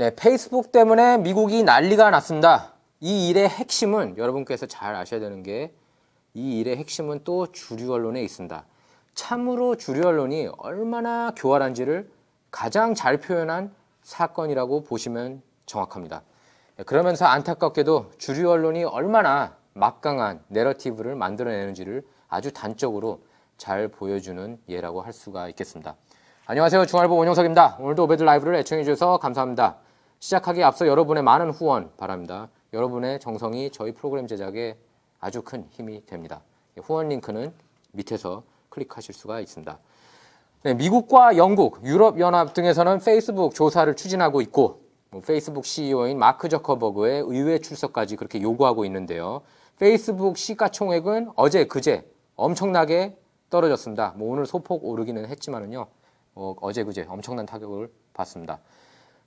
네, 페이스북 때문에 미국이 난리가 났습니다. 이 일의 핵심은 여러분께서 잘 아셔야 되는 게 이 일의 핵심은 또 주류 언론에 있습니다. 참으로 주류 언론이 얼마나 교활한지를 가장 잘 표현한 사건이라고 보시면 정확합니다. 네, 그러면서 안타깝게도 주류 언론이 얼마나 막강한 내러티브를 만들어내는지를 아주 단적으로 잘 보여주는 예라고 할 수가 있겠습니다. 안녕하세요. 중알보 원영석입니다. 오늘도 오베드 라이브를 애청해 주셔서 감사합니다. 시작하기에 앞서 여러분의 많은 후원 바랍니다. 여러분의 정성이 저희 프로그램 제작에 아주 큰 힘이 됩니다. 후원 링크는 밑에서 클릭하실 수가 있습니다. 네, 미국과 영국, 유럽연합 등에서는 페이스북 조사를 추진하고 있고 뭐 페이스북 CEO인 마크 저커버그의 의회 출석까지 그렇게 요구하고 있는데요. 페이스북 시가총액은 어제 그제 엄청나게 떨어졌습니다. 뭐 오늘 소폭 오르기는 했지만은요. 어, 어제 그제 엄청난 타격을 받습니다.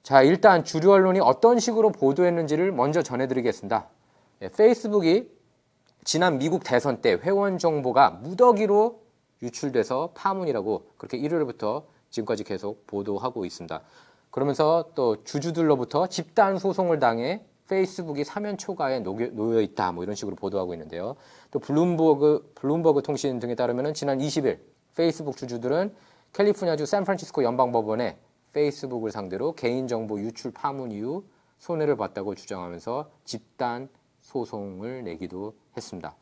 자, 일단 주류 언론이 어떤 식으로 보도했는지를 먼저 전해드리겠습니다. 예, 페이스북이 지난 미국 대선 때 회원 정보가 무더기로 유출돼서 파문이라고 그렇게 1월부터 지금까지 계속 보도하고 있습니다. 그러면서 또 주주들로부터 집단 소송을 당해 페이스북이 사면 초과에 놓여 있다 뭐 이런 식으로 보도하고 있는데요. 또 블룸버그 블룸버그 통신 등에 따르면 지난 20일 페이스북 주주들은 캘리포니아주 샌프란시스코 연방법원에 페이스북을 상대로 개인정보 유출 파문 이후 손해를 봤다고 주장하면서 집단 소송을 내기도 했습니다.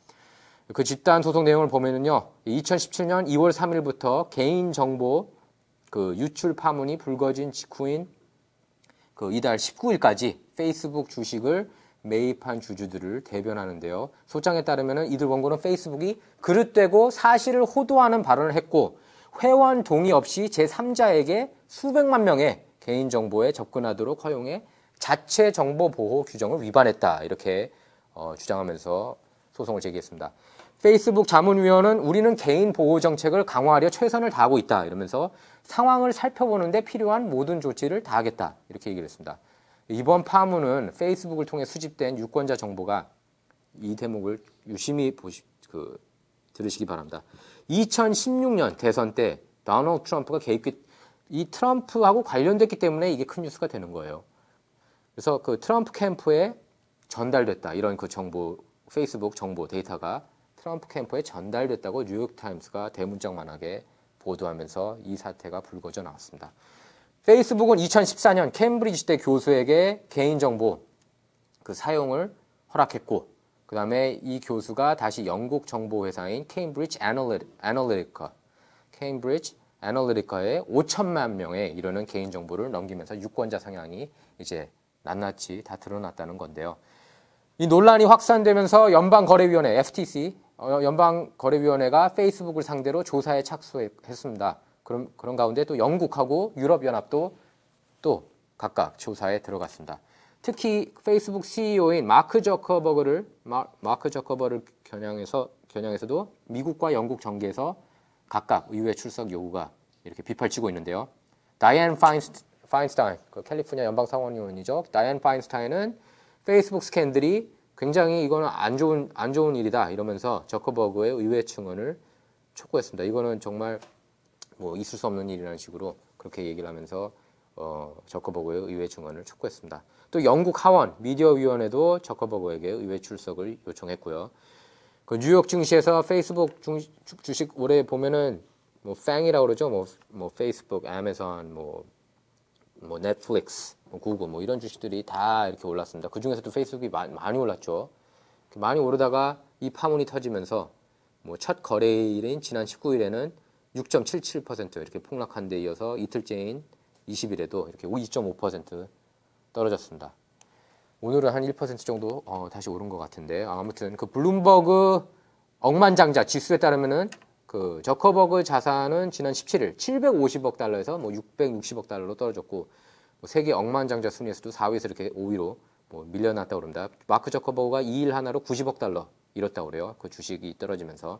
그 집단 소송 내용을 보면은요, 2017년 2월 3일부터 개인정보 그 유출 파문이 불거진 직후인 그 이달 19일까지 페이스북 주식을 매입한 주주들을 대변하는데요. 소장에 따르면 이들 원고는 페이스북이 그릇되고 사실을 호도하는 발언을 했고 회원 동의 없이 제3자에게 수백만 명의 개인정보에 접근하도록 허용해 자체 정보 보호 규정을 위반했다. 이렇게 어, 주장하면서 소송을 제기했습니다. 페이스북 자문위원은 우리는 개인 보호 정책을 강화하려 최선을 다하고 있다. 이러면서 상황을 살펴보는데 필요한 모든 조치를 다하겠다. 이렇게 얘기를 했습니다. 이번 파문은 페이스북을 통해 수집된 유권자 정보가 이 대목을 유심히 보시, 그, 들으시기 바랍니다. 2016년 대선 때 다널드 트럼프가 개입 이이 트럼프하고 관련됐기 때문에 이게 큰 뉴스가 되는 거예요. 그래서 그 트럼프 캠프에 전달됐다 이런 그 정보 페이스북 정보 데이터가 트럼프 캠프에 전달됐다고 뉴욕타임스가 대문짝만하게 보도하면서 이 사태가 불거져 나왔습니다. 페이스북은 2014년 캠브리지 대 교수에게 개인정보 그 사용을 허락했고 그 다음에 이 교수가 다시 영국 정보회사인 케임브리지 애널리티카, 케임브리지 애널리티카에 5천만 명에 이르는 개인정보를 넘기면서 유권자 성향이 이제 낱낱이 다 드러났다는 건데요. 이 논란이 확산되면서 연방거래위원회 FTC 어, 연방거래위원회가 페이스북을 상대로 조사에 착수했습니다. 그럼 그런 가운데 또 영국하고 유럽연합도 또 각각 조사에 들어갔습니다. 특히 페이스북 CEO인 마크 저커버그를 마, 크 저커버를 겨냥해서 겨냥해서도 미국과 영국 정계에서 각각 의회 출석 요구가 이렇게 빗발치고 있는데요. 다이앤 파인스, 파인스타인, 그 캘리포니아 연방 상원의원이죠. 다이앤 파인스타인은 페이스북 스캔들이 굉장히 이거는 안 좋은 안 좋은 일이다 이러면서 저커버그의 의회 증언을 촉구했습니다. 이거는 정말 뭐 있을 수 없는 일이라는 식으로 그렇게 얘기를 하면서 어, 저커버그의 의회 증언을 촉구했습니다. 또 영국 하원 미디어 위원회도 저커버그에게 의회 출석을 요청했고요. 그 뉴욕 증시에서 페이스북 중, 주식 올해 보면은 뭐 팽이라고 그러죠. 뭐, 뭐 페이스북, 아마존, 뭐, 뭐 넷플릭스, 뭐 구글 뭐 이런 주식들이 다 이렇게 올랐습니다. 그 중에서도 페이스북이 많이, 많이 올랐죠. 많이 오르다가 이 파문이 터지면서 뭐 첫 거래일인 지난 19일에는 6.77% 이렇게 폭락한 데 이어서 이틀째인 20일에도 이렇게 2.5% 떨어졌습니다. 오늘은 한 1% 정도 어, 다시 오른 것 같은데 아무튼 그 블룸버그 억만장자 지수에 따르면은 그 저커버그 자산은 지난 17일 750억 달러에서 뭐 660억 달러로 떨어졌고 뭐 세계 억만장자 순위에서도 4위에서 이렇게 5위로 뭐 밀려났다고 그럽니다. 마크 저커버그가 2일 하나로 90억 달러 잃었다고 그래요. 그 주식이 떨어지면서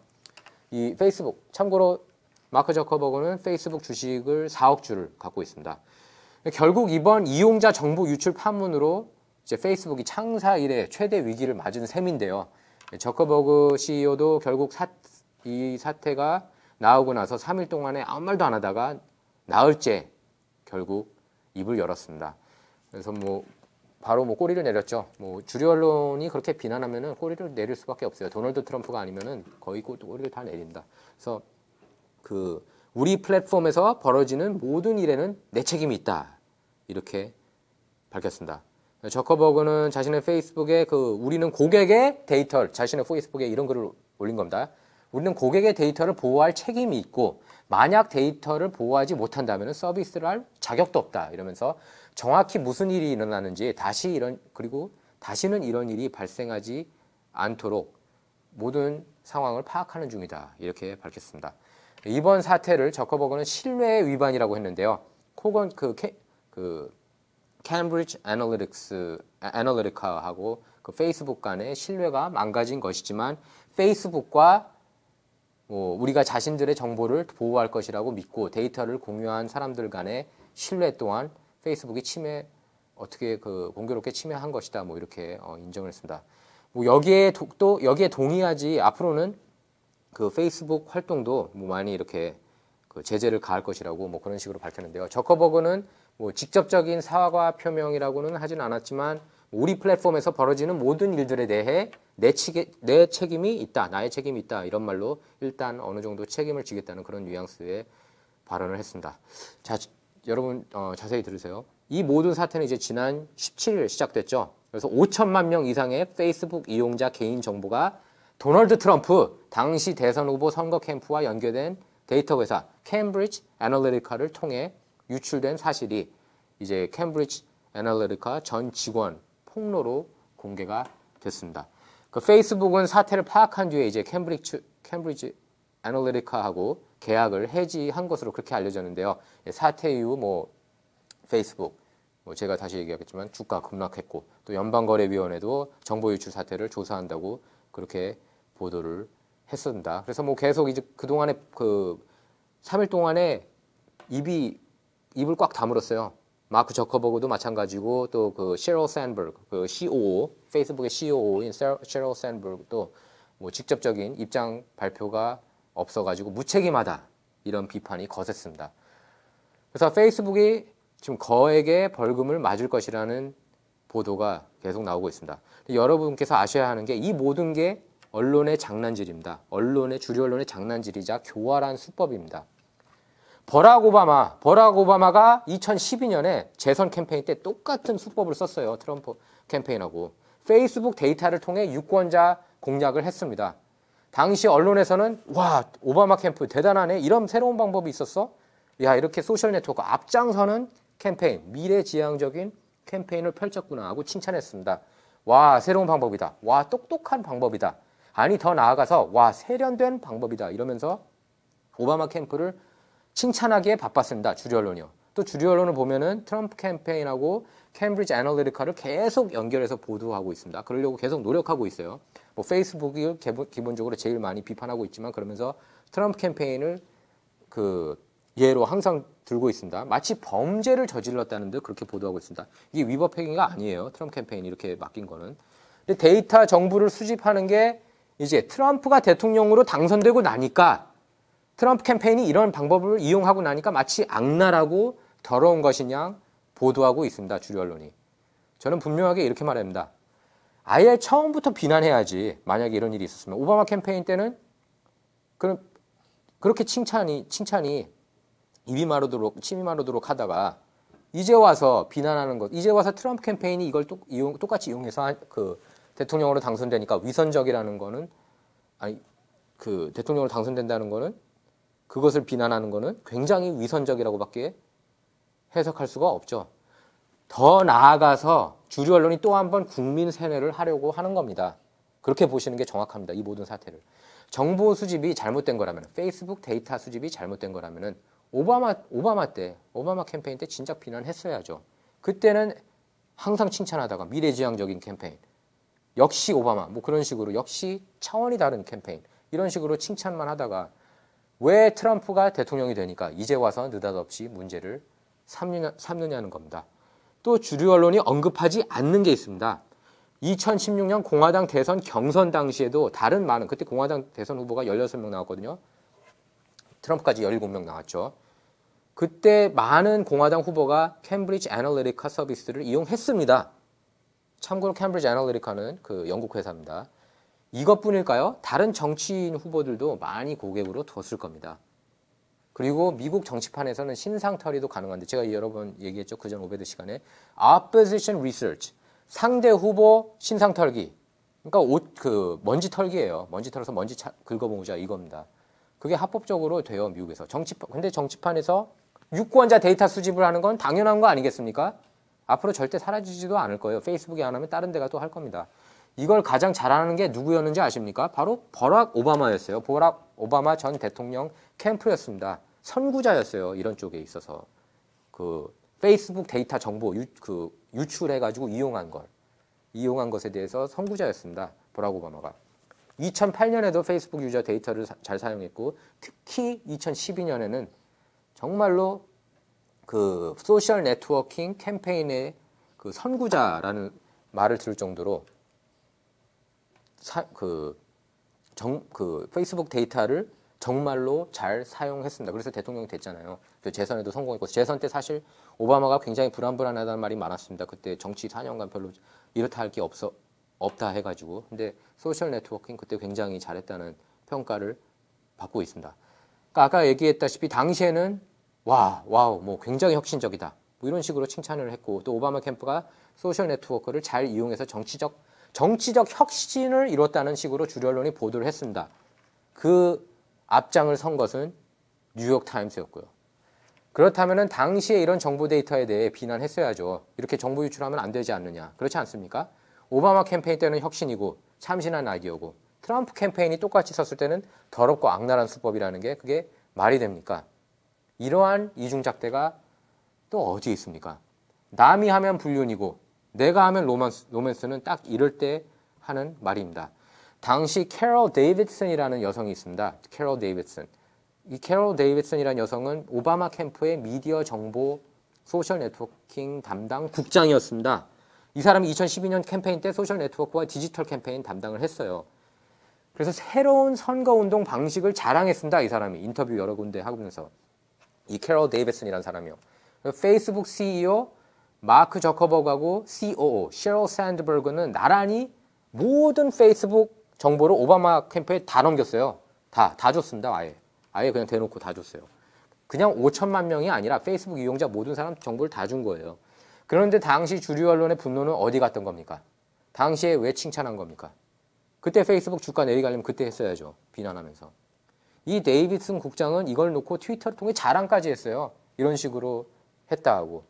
이 페이스북 참고로 마크 저커버그는 페이스북 주식을 4억 주를 갖고 있습니다. 결국 이번 이용자 정보 유출 파문으로 이제 페이스북이 창사 이래 최대 위기를 맞은 셈인데요. 저커버그 CEO도 결국 사, 이 사태가 나오고 나서 3일 동안에 아무 말도 안 하다가 나흘째 결국 입을 열었습니다. 그래서 뭐 바로 뭐 꼬리를 내렸죠. 뭐 주류 언론이 그렇게 비난하면은 꼬리를 내릴 수밖에 없어요. 도널드 트럼프가 아니면은 거의 꼬- 꼬리를 다 내린다. 그래서 그 우리 플랫폼에서 벌어지는 모든 일에는 내 책임이 있다. 이렇게 밝혔습니다. 저커버그는 자신의 페이스북에 그 우리는 고객의 데이터를 자신의 페이스북에 이런 글을 올린 겁니다. 우리는 고객의 데이터를 보호할 책임이 있고 만약 데이터를 보호하지 못한다면 서비스를 할 자격도 없다. 이러면서 정확히 무슨 일이 일어나는지 다시 이런 그리고 다시는 이런 일이 발생하지 않도록 모든 상황을 파악하는 중이다. 이렇게 밝혔습니다. 이번 사태를 저커버그는 신뢰 위반이라고 했는데요. 코건 그, 케, 그 캠브리지 애널리틱스 애널리티카하고 그 페이스북 간의 신뢰가 망가진 것이지만 페이스북과 뭐 우리가 자신들의 정보를 보호할 것이라고 믿고 데이터를 공유한 사람들 간의 신뢰 또한 페이스북이 침해 어떻게 그 공교롭게 침해한 것이다 뭐 이렇게 어, 인정을 했습니다. 뭐 여기에 도, 또 여기에 동의하지 앞으로는 그 페이스북 활동도 뭐 많이 이렇게 그 제재를 가할 것이라고 뭐 그런 식으로 밝혔는데요. 저커버그는 뭐 직접적인 사과 표명이라고는 하진 않았지만 우리 플랫폼에서 벌어지는 모든 일들에 대해 내, 치게, 내 책임이 있다, 나의 책임이 있다 이런 말로 일단 어느 정도 책임을 지겠다는 그런 뉘앙스의 발언을 했습니다. 자, 여러분 어, 자세히 들으세요. 이 모든 사태는 이제 지난 17일 시작됐죠. 그래서 5천만 명 이상의 페이스북 이용자 개인 정보가 도널드 트럼프 당시 대선 후보 선거 캠프와 연계된 데이터 회사 캠브리지 애널리티카를 통해 유출된 사실이 이제 캠브리지 애널리티카 전 직원 폭로로 공개가 됐습니다. 그 페이스북은 사태를 파악한 뒤에 이제 캠브리지 캠브리지 애널리티카하고 계약을 해지한 것으로 그렇게 알려졌는데요. 사태 이후 뭐 페이스북 뭐 제가 다시 얘기하겠지만 주가 급락했고 또 연방거래위원회도 정보 유출 사태를 조사한다고 그렇게 보도를 했습니다. 그래서 뭐 계속 이제 그 동안에 그 3일 동안에 입이 입을 꽉 다물었어요. 마크 저커버그도 마찬가지고 또그 sheryl 샌버그 그 COO 페이스북의 COO인 sheryl 샌버그도 뭐 직접적인 입장 발표가 없어가지고 무책임하다 이런 비판이 거셌습니다. 그래서 페이스북이 지금 거액의 벌금을 맞을 것이라는 보도가 계속 나오고 있습니다. 여러분께서 아셔야 하는 게 이 모든 게 언론의 장난질입니다. 언론의 주류 언론의 장난질이자 교활한 수법입니다. 버락 오바마, 버락 오바마가 2012년에 재선 캠페인 때 똑같은 수법을 썼어요. 트럼프 캠페인하고. 페이스북 데이터를 통해 유권자 공략을 했습니다. 당시 언론에서는 와 오바마 캠프 대단하네 이런 새로운 방법이 있었어? 야 이렇게 소셜 네트워크 앞장서는 캠페인 미래지향적인 캠페인을 펼쳤구나 하고 칭찬했습니다. 와 새로운 방법이다. 와 똑똑한 방법이다. 아니 더 나아가서 와 세련된 방법이다. 이러면서 오바마 캠프를 칭찬하기에 바빴습니다 주류 언론이요 또 주류 언론을 보면은 트럼프 캠페인하고 캠브리지 애널리티카를 계속 연결해서 보도하고 있습니다. 그러려고 계속 노력하고 있어요. 뭐 페이스북이 기본적으로 제일 많이 비판하고 있지만 그러면서 트럼프 캠페인을 그 예로 항상 들고 있습니다. 마치 범죄를 저질렀다는 듯 그렇게 보도하고 있습니다. 이게 위법 행위가 아니에요. 트럼프 캠페인이 이렇게 맡긴 거는. 데이터 정보를 수집하는 게 이제 트럼프가 대통령으로 당선되고 나니까 트럼프 캠페인이 이런 방법을 이용하고 나니까 마치 악랄하고 더러운 것이냐 보도하고 있습니다. 주류 언론이. 저는 분명하게 이렇게 말합니다. 아예 처음부터 비난해야지. 만약에 이런 일이 있었으면 오바마 캠페인 때는 그럼 그렇게 칭찬이 칭찬이 입이 마르도록 침이 마르도록 하다가 이제 와서 비난하는 것. 이제 와서 트럼프 캠페인이 이걸 또 이용, 똑같이 이용해서 그 대통령으로 당선되니까 위선적이라는 거는 아니 그 대통령으로 당선된다는 거는 그것을 비난하는 거는 굉장히 위선적이라고밖에 해석할 수가 없죠. 더 나아가서 주류 언론이 또 한 번 국민 세뇌를 하려고 하는 겁니다. 그렇게 보시는 게 정확합니다. 이 모든 사태를. 정보 수집이 잘못된 거라면, 페이스북 데이터 수집이 잘못된 거라면은 오바마 오바마 때, 오바마 캠페인 때 진작 비난했어야죠. 그때는 항상 칭찬하다가 미래지향적인 캠페인, 역시 오바마, 뭐 그런 식으로 역시 차원이 다른 캠페인 이런 식으로 칭찬만 하다가 왜 트럼프가 대통령이 되니까 이제 와서 느닷없이 문제를 삼느냐, 삼느냐는 겁니다. 또 주류 언론이 언급하지 않는 게 있습니다. 2016년 공화당 대선 경선 당시에도 다른 많은 그때 공화당 대선 후보가 16명 나왔거든요. 트럼프까지 17명 나왔죠. 그때 많은 공화당 후보가 캠브리지 애널리티카 서비스를 이용했습니다. 참고로 캠브리지 애널리티카는 그 영국 회사입니다. 이것뿐일까요? 다른 정치인 후보들도 많이 고객으로 뒀을 겁니다. 그리고 미국 정치판에서는 신상털이도 가능한데 제가 여러 번 얘기했죠. 그전 오베드 시간에 opposition research 상대 후보 신상 털기 그러니까 옷 그 먼지 털기예요. 먼지 털어서 먼지 차, 긁어보자 이겁니다. 그게 합법적으로 돼요 미국에서 정치판 근데 정치판에서 유권자 데이터 수집을 하는 건 당연한 거 아니겠습니까? 앞으로 절대 사라지지도 않을 거예요. 페이스북이 안 하면 다른 데가 또 할 겁니다. 이걸 가장 잘하는 게 누구였는지 아십니까? 바로 버락 오바마였어요. 버락 오바마 전 대통령 캠프였습니다. 선구자였어요. 이런 쪽에 있어서 그 페이스북 데이터 정보 유, 그 유출해가지고 이용한 걸 이용한 것에 대해서 선구자였습니다. 버락 오바마가 2008년에도 페이스북 유저 데이터를 사, 잘 사용했고 특히 2012년에는 정말로 그 소셜 네트워킹 캠페인의 그 선구자라는 말을 들을 정도로 사, 그, 정, 그 페이스북 데이터를 정말로 잘 사용했습니다. 그래서 대통령이 됐잖아요. 그 재선에도 성공했고 재선 때 사실 오바마가 굉장히 불안불안하다는 말이 많았습니다. 그때 정치 4년간 별로 이렇다 할 게 없어 없다 해가지고 근데 소셜 네트워킹 그때 굉장히 잘했다는 평가를 받고 있습니다. 그러니까 아까 얘기했다시피 당시에는 와 와우 뭐 굉장히 혁신적이다 뭐 이런 식으로 칭찬을 했고 또 오바마 캠프가 소셜 네트워크를 잘 이용해서 정치적 정치적 혁신을 이뤘다는 식으로 주류 언론이 보도를 했습니다. 그 앞장을 선 것은 뉴욕 타임스였고요. 그렇다면 당시에 이런 정보 데이터에 대해 비난했어야죠. 이렇게 정보 유출하면 안 되지 않느냐. 그렇지 않습니까? 오바마 캠페인 때는 혁신이고 참신한 아이디어고 트럼프 캠페인이 똑같이 섰을 때는 더럽고 악랄한 수법이라는 게 그게 말이 됩니까? 이러한 이중작대가 또 어디에 있습니까? 남이 하면 불륜이고 내가 하면 로맨스, 로맨스는 딱 이럴 때 하는 말입니다. 당시 캐롤 데이비슨이라는 여성이 있습니다. 캐롤 데이비슨. 이 캐롤 데이비슨이라는 여성은 오바마 캠프의 미디어 정보 소셜 네트워킹 담당 국장이었습니다. 이 사람이 2012년 캠페인 때 소셜 네트워크와 디지털 캠페인 담당을 했어요. 그래서 새로운 선거 운동 방식을 자랑했습니다. 이 사람이 인터뷰 여러 군데 하면서 이 캐롤 데이비슨이라는 사람이요. 페이스북 CEO 마크 저커버그하고 COO 셰럴 샌드버그는 나란히 모든 페이스북 정보를 오바마 캠프에 다 넘겼어요. 다, 다 줬습니다. 아예. 아예 그냥 대놓고 다 줬어요. 그냥 5천만 명이 아니라 페이스북 이용자 모든 사람 정보를 다 준 거예요. 그런데 당시 주류 언론의 분노는 어디 갔던 겁니까? 당시에 왜 칭찬한 겁니까? 그때 페이스북 주가 내리가려면 그때 했어야죠. 비난하면서. 이 데이비슨 국장은 이걸 놓고 트위터를 통해 자랑까지 했어요. 이런 식으로 했다 하고.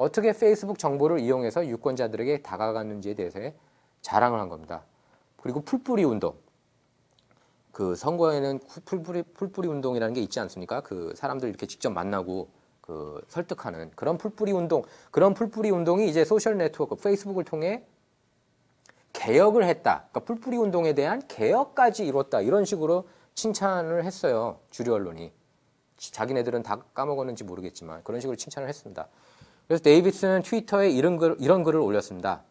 어떻게 페이스북 정보를 이용해서 유권자들에게 다가갔는지에 대해서 자랑을 한 겁니다. 그리고 풀뿌리 운동. 그 선거에는 풀뿌리, 풀뿌리 운동이라는 게 있지 않습니까? 그 사람들 이렇게 직접 만나고 그 설득하는 그런 풀뿌리 운동, 그런 풀뿌리 운동이 이제 소셜 네트워크, 페이스북을 통해 개혁을 했다. 그러니까 풀뿌리 운동에 대한 개혁까지 이뤘다. 이런 식으로 칭찬을 했어요. 주류 언론이. 자기네들은 다 까먹었는지 모르겠지만 그런 식으로 칭찬을 했습니다. 그래서 데이비스는 트위터에 이런, 글, 이런 글을 올렸습니다.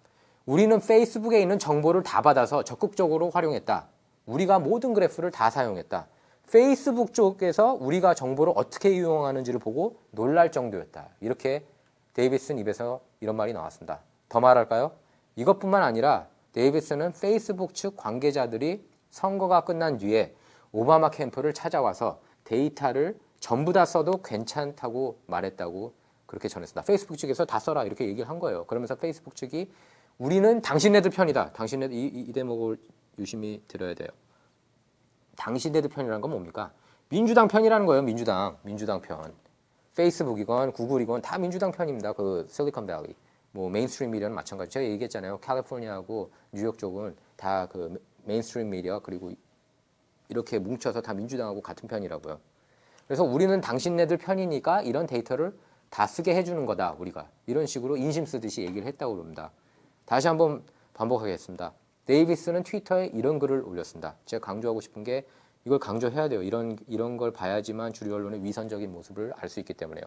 우리는 페이스북에 있는 정보를 다 받아서 적극적으로 활용했다. 우리가 모든 그래프를 다 사용했다. 페이스북 쪽에서 우리가 정보를 어떻게 이용하는지를 보고 놀랄 정도였다. 이렇게 데이비슨 입에서 이런 말이 나왔습니다. 더 말할까요? 이것뿐만 아니라 데이비슨은 페이스북 측 관계자들이 선거가 끝난 뒤에 오바마 캠프를 찾아와서 데이터를 전부 다 써도 괜찮다고 말했다고 그렇게 전했습니다. 페이스북 측에서 다 써라 이렇게 얘기를 한 거예요. 그러면서 페이스북 측이 우리는 당신네들 편이다. 당신네들 이, 이 대목을 유심히 들어야 돼요. 당신네들 편이라는 건 뭡니까? 민주당 편이라는 거예요. 민주당, 민주당 편. 페이스북이건 구글이건 다 민주당 편입니다. 그 실리콘밸리. 뭐 메인스트림 미디어는 마찬가지. 제가 얘기했잖아요. 캘리포니아하고 뉴욕 쪽은 다 그 메인스트림 미디어 그리고 이렇게 뭉쳐서 다 민주당하고 같은 편이라고요. 그래서 우리는 당신네들 편이니까 이런 데이터를 다 쓰게 해주는 거다 우리가 이런 식으로 인심 쓰듯이 얘기를 했다고 그럽니다. 다시 한번 반복하겠습니다. 데이비스는 트위터에 이런 글을 올렸습니다. 제가 강조하고 싶은 게 이걸 강조해야 돼요. 이런 이런 걸 봐야지만 주류 언론의 위선적인 모습을 알 수 있기 때문에요.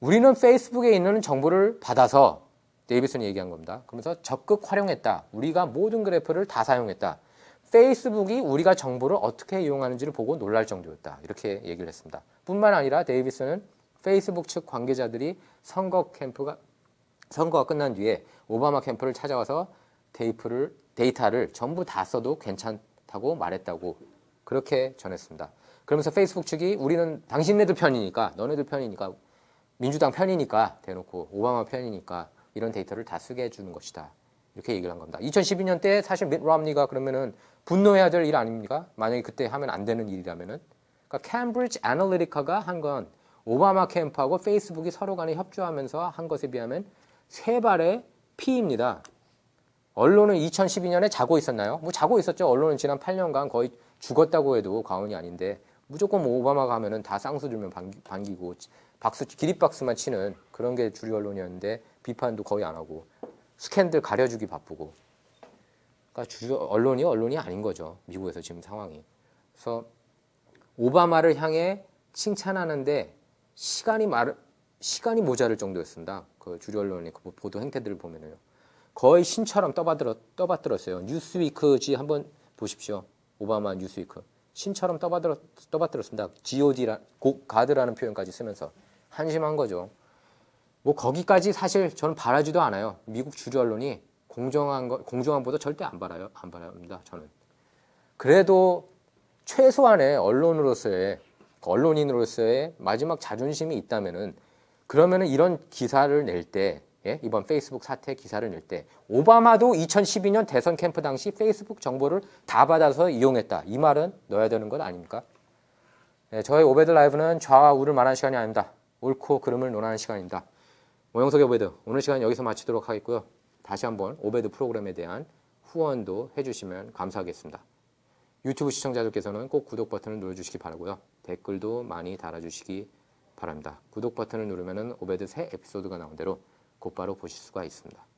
우리는 페이스북에 있는 정보를 받아서 데이비슨이 얘기한 겁니다. 그러면서 적극 활용했다. 우리가 모든 그래프를 다 사용했다. 페이스북이 우리가 정보를 어떻게 이용하는지를 보고 놀랄 정도였다. 이렇게 얘기를 했습니다. 뿐만 아니라 데이비슨은 페이스북 측 관계자들이 선거 캠프가 선거가 끝난 뒤에 오바마 캠프를 찾아와서 테이프를 데이터를 전부 다 써도 괜찮다고 말했다고 그렇게 전했습니다. 그러면서 페이스북 측이 우리는 당신네들 편이니까 너네들 편이니까 민주당 편이니까 대놓고 오바마 편이니까 이런 데이터를 다 쓰게 해주는 것이다. 이렇게 얘기를 한 겁니다. 2012년 때 사실 밋 럼니가 그러면은 분노해야 될 일 아닙니까? 만약에 그때 하면 안 되는 일이라면은. 그러니까 캠브리지 애널리티카가 한 건 오바마 캠프하고 페이스북이 서로 간에 협조하면서 한 것에 비하면 세 발의 피입니다. 언론은 2012년에 자고 있었나요? 뭐 자고 있었죠. 언론은 지난 8년간 거의 죽었다고 해도 과언이 아닌데 무조건 뭐 오바마가 하면은 다 쌍수 들면 반기, 반기고 박수 기립박수만 치는 그런 게 주류 언론이었는데 비판도 거의 안 하고 스캔들 가려주기 바쁘고 그러니까 주류 언론이 언론이 아닌 거죠. 미국에서 지금 상황이. 그래서 오바마를 향해 칭찬하는데 시간이 말 시간이 모자랄 정도였습니다. 그 주류 언론의 그 보도 행태들을 보면은요. 거의 신처럼 떠받들어 떠받들었어요. 뉴스위크지 한번 보십시오. 오바마 뉴스위크 신처럼 떠받들어 떠받들었습니다. G.O.D라 고, 가드라는 표현까지 쓰면서 한심한 거죠. 뭐 거기까지 사실 저는 바라지도 않아요. 미국 주류 언론이 공정한 거 공정한 보도 절대 안 바라요. 안 바랍니다. 저는. 그래도 최소한의 언론으로서의 언론인으로서의 마지막 자존심이 있다면은 그러면은 이런 기사를 낼 때, 예? 이번 페이스북 사태 기사를 낼 때, 오바마도 2012년 대선 캠프 당시 페이스북 정보를 다 받아서 이용했다. 이 말은 넣어야 되는 것 아닙니까? 예, 저희 오베드 라이브는 좌와 우를 말하는 시간이 아닙니다. 옳고 그름을 논하는 시간입니다. 오영석의 오베드, 오늘 시간 여기서 마치도록 하겠고요. 다시 한번 오베드 프로그램에 대한 후원도 해주시면 감사하겠습니다. 유튜브 시청자들께서는 꼭 구독 버튼을 눌러주시기 바라고요. 댓글도 많이 달아주시기 바랍니다. 구독 버튼을 누르면 오베드 새 에피소드가 나온 대로 곧바로 보실 수가 있습니다.